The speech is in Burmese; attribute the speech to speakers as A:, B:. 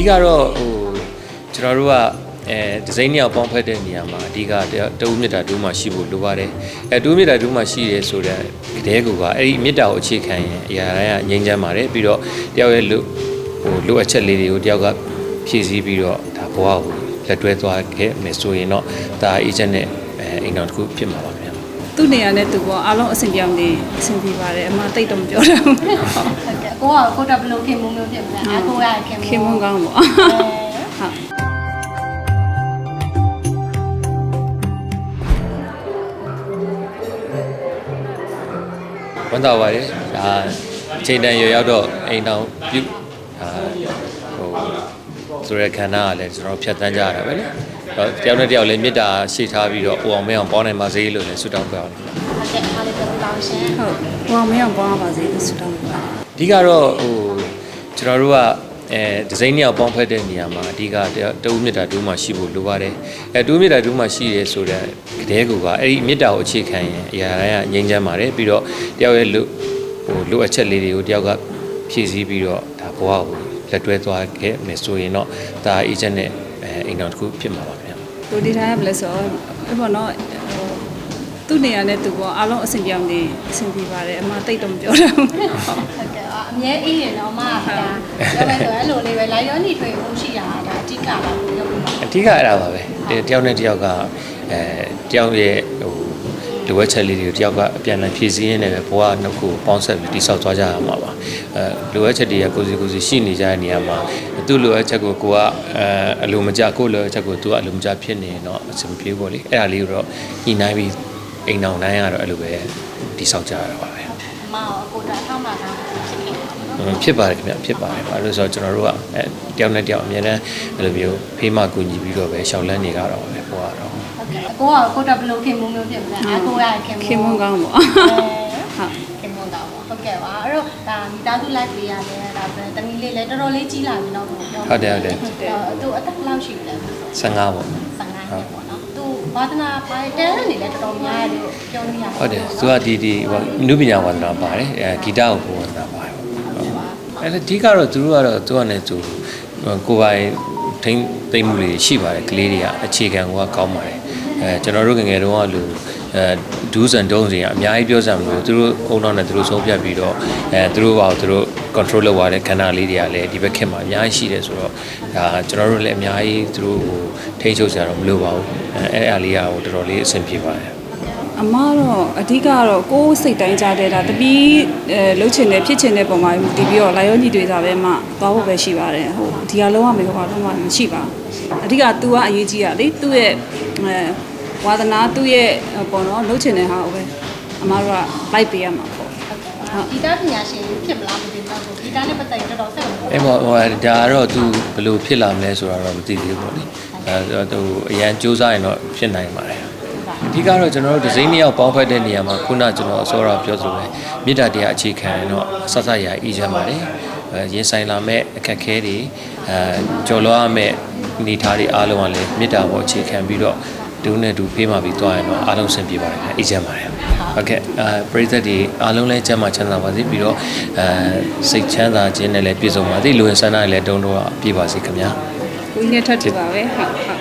A: ဓိကတော့ဟိုကျွန်တော်တို့ကအဲဒီဇိုင်းနှစ်ယောက်ပေါင်းဖက်တဲ့နေရာမှာအဓိကတဦးမြတ်တာဒူးမှရှိဖို့လိုပါတယ်အဲဒူးမြတ်တာဒူးမှရှိရဲဆိုတဲ့ကတဲ့ကူကအဲ့ဒီမြတ်တာကိုအခြေခံရင်အရာတိုင်းကငြိမ်းချမ်းပါတယ်ပြီးတော့တယောက်ရဲ့လူဟိုလိုအပ်ချက်လေးတွေကိုတယောက်ကဖြည့်ဆည်းပြီးတော့ဒါဘဝကိုလက်တွဲသွားခဲ့မယ်ဆိုရင်တော့ဒါအေဂျင့်နဲ့အဲအိမ်တော်တစ်ခုဖြစ်မှာပါခင်ဗျာ
B: သူ့နေရာနဲ့သူပေါ့အားလုံးအဆင်ပြေအောင်နေအဆင်ပြေပါတယ်အမတိတ်တော့မပြောတော့ဘူး
C: ဟုတ်ကဲ့ကိုကကိုတော့ဘယ်လိုခင်မုံမျိုးဖြစ်မလဲအကိုရခင်မုံ
B: ခင်မွန်းကောင်းပေါ့
C: အဲ
B: ဟုတ်
A: ဝန်တော်ပါတယ်ဒါအချိန်တန်ရရောက်တော့အိမ်တော်ပြုဒါဟိုဆိုရခန္ဓာကလည်းကျွန်တော်ဖြတ်တန်းကြရတာပဲလေ တော့တယောက်နဲ့တယောက်လည်းမေတ္တာရှိထားပြီးတော့အိုအောင်မဲအောင်ပေါင်းနိုင်ပါစေလို့လည်းဆုတောင်းကြပါတယ်
C: ဟုတ်ကဲ့အားလေးပြောလောင်ရှင်
B: ဟုတ်ဟိုအောင်မရအောင်ပေါင်းပါစေလို့ဆုတောင်းပါ
A: အဓိကတော့ဟိုကျွန်တော်တို့ကအဲဒီဇိုင်းနှစ်ယောက်ပေါင်းဖက်တဲ့နေရာမှာအဓိကတဦးမြတ်တာဒူးမှရှိဖို့လိုပါတယ်အဲဒူးမြတ်တာဒူးမှရှိရဲဆိုတဲ့ကတဲ့ကူကအဲ့ဒီမြတ်တာကိုအခြေခံရင်အရာတိုင်းကငြိမ်းချမ်းပါတယ်ပြီးတော့တယောက်ရဲ့လူဟိုလိုအပ်ချက်လေးတွေကိုတယောက်ကဖြည့်ဆည်းပြီးတော့ဒါဘဝကိုလက်တွဲသွားခဲ့မယ်ဆိုရင်တော့ဒါအေဂျင့်နဲ့ အဲအိမ်တော်တစ်ခုဖြစ်မှာပါခင်ဗျာ
B: ဟိုဒီထားရမလဲဆိုတော့အဲ့ပေါ့နော်ဟိုသူ့နေရာနဲ့သူပေါ့အားလုံးအဆင်ပြေအောင်နေအဆင်ပြေပါတယ်အမတိတ်တော့မပြောတော့ဘူး
C: ဟုတ်ကဲ့အမြဲအေးရင်တော့မကပြောမယ်ဆိုအဲ့လိုလေးပဲလိုက်ရောညီထွေမှုရှိတာဒါအဓိကပါလို့ပြောပြီးပါ
A: အဓိကအဲ့ဒါပါပဲတယောက်နဲ့တယောက်ကအဲတယောက်ရဲ့ဟို လိုအပ်ချက်လေးတွေကိုတယောက်ကအပြန်အလှန်ဖြည့်ဆည်းရင်းနဲ့ပဲဘဝနှစ်ခုပေါင်းဆက်ပြီးတိဆောက်သွားကြရမှာပါအဲလိုအပ်ချက်တွေကကိုယ်စီကိုယ်စီရှိနေကြတဲ့နေရာမှာသူ့လိုအပ်ချက်ကိုကိုကအဲအလိုမကျကိုယ့်လိုအပ်ချက်ကိုသူကအလိုမကျဖြစ်နေရင်တော့အဆင်မပြေဘူးပေါ့လေအဲ့ဒါလေးကိုတော့ညှိနှိုင်းပြီးအိမ်အောင်နိုင်ရတော့အဲ့လိုပဲတိဆောက်ကြရတာပါပဲ
C: အမရောကိုတာထောက်မှတာဖြစ်နေတယ်နော်
A: อืมဖြစ်ပါတယ်ခင်ဗျဖြစ်ပါတယ်ဘာလို့လဲဆိုတော့ကျွန်တော်တို့ကအဲတယောက်နဲ့တယောက်အများနဲ့အဲ့လိုမျိုးဖေးမကူညီပြီးတော့ပဲရှောက်လန်းနေကြတော့ပဲဘဝကတော့
C: ဟုတ်ကဲ့အကိုကကိုတော့ဘယ်လိုခင်မုံမျိုးဖြစ်မလဲအကိုရခင်မုံ
B: ခင်မွန်းကောင်းပေါ့
C: အဲ
B: ဟုတ်
C: ခင်မုံတော့ဟုတ်ကဲ့ပါအဲ့တော့ဒါမိသားစု live လေးရတယ်ဒါတမီးလေးလည်းတော်တော်လေးကြီးလာပြီတော့ပြော
A: ဟုတ်တယ်ဟုတ်တယ်
C: သူအသက်ဘယ်လောက်ရှိလဲ
A: 15ပေါ့
C: 15နှစ်ပေါ့နော်သူ ဝါသနာပါတယ်တဲနေလည်းတော်တော်များတယ်လို့ပြောလို့ရတယ်
A: ဟုတ်တယ်သူကဒီဒီဟိုနုပညာဝန္ဒနာပါတယ်အဲဂီတကိုပုံဝန္ဒနာပါတယ်ဟုတ်အဲ့ဒါအဓိကတော့သူတို့ကတော့သူကလည်းသူကိုယ်ပိုင်ထိမ့်သိမ့်မှုတွေရှိပါတယ်ကလေးတွေကအခြေခံကကောင်းပါတယ် အဲကျွန်တော်တို့ငယ်ငယ်တုန်းကလူအဲဒူးစန်တုံးစီကအများကြီးပြောစရာမလိုသူတို့အုံနောက်နဲ့သူတို့ဆုံးဖြတ်ပြီးတော့အဲသူတို့ဘာသူတို့ control လုပ်ရတဲ့ခန္ဓာလေးတွေကလည်းဒီဘက်ခင်မှာအများကြီးရှိတယ်ဆိုတော့ဒါကျွန်တော်တို့လည်းအများကြီးသူတို့ဟိုထိန်းချုပ်ကြတော့မလိုပါဘူးအဲအဲ့အားလေးကဟိုတော်တော်လေးအဆင်ပြေပါတယ်
B: အမတော့အဓိကတော့ကိုယ်စိတ်တိုင်းကြတဲ့ဒါတပီးအဲလှုပ်ချင်တဲ့ဖြစ်ချင်တဲ့ပုံမှာတည်ပြီးတော့လာရောညီတွေစားပဲမှသွားဖို့ပဲရှိပါတယ်ဟိုဒီကလုံးဝမေကတော့လုံးဝမရှိပါဘူးအဓိက तू ကအရေးကြီးတာလေသူ့ရဲ့အဲ ဝါသနာသူ့ရဲ့ပေါ့နော်လှုပ်ချင်တဲ့ဟာကိုပဲအမတို့ကလိုက်ပေးရမှာပေါ့
C: ဂီတပညာရှင်ဖြစ်မလားမသိဘူးဂီတနဲ့ပတ်သက်ရင်တော်တော်စိတ်ဝင်စား
A: အဲ့ပေါ့ဟိုဒါကတော့သူဘယ်လိုဖြစ်လာမလဲဆိုတာတော့မသိသေးဘူးပေါ့လေအဲသူအရန်စူးစမ်းရင်တော့ဖြစ်နိုင်ပါတယ်အဓိကတော့ကျွန်တော်တို့ဒီဇိုင်းနှစ်ယောက်ပေါင်းဖက်တဲ့နေရာမှာခုနကျွန်တော်အစောရပြောသလိုပဲမေတ္တာတရားအခြေခံရင်တော့ဆက်ဆက်ရာအေးချမ်းပါတယ်အဲရင်ဆိုင်လာမဲ့အခက်အခဲတွေအဲကြော်လွှားရမဲ့အနေအထားတွေအားလုံးကလည်းမေတ္တာပေါ်အခြေခံပြီးတော့ ဒုနဲ့ဒုဖေးမှပြီးသွားရင်တော့အားလုံးဆင်ပြေပါတယ်အေးချမ်းပါတယ်ဟုတ်ကဲ့အဲပရိသတ်တွေအားလုံးလည်းကျမ်းမာချမ်းသာပါစေပြီးတော့အဲစိတ်ချမ်းသာခြင်းနဲ့လည်းပြည့်စုံပါစေလူဝင်ဆန္ဒတွေလည်းတုံးတော့ပြည့်ပါစေခင်ဗျာ
B: ကိုကြီးနဲ့ထပ်တူပါပဲဟုတ်ဟုတ်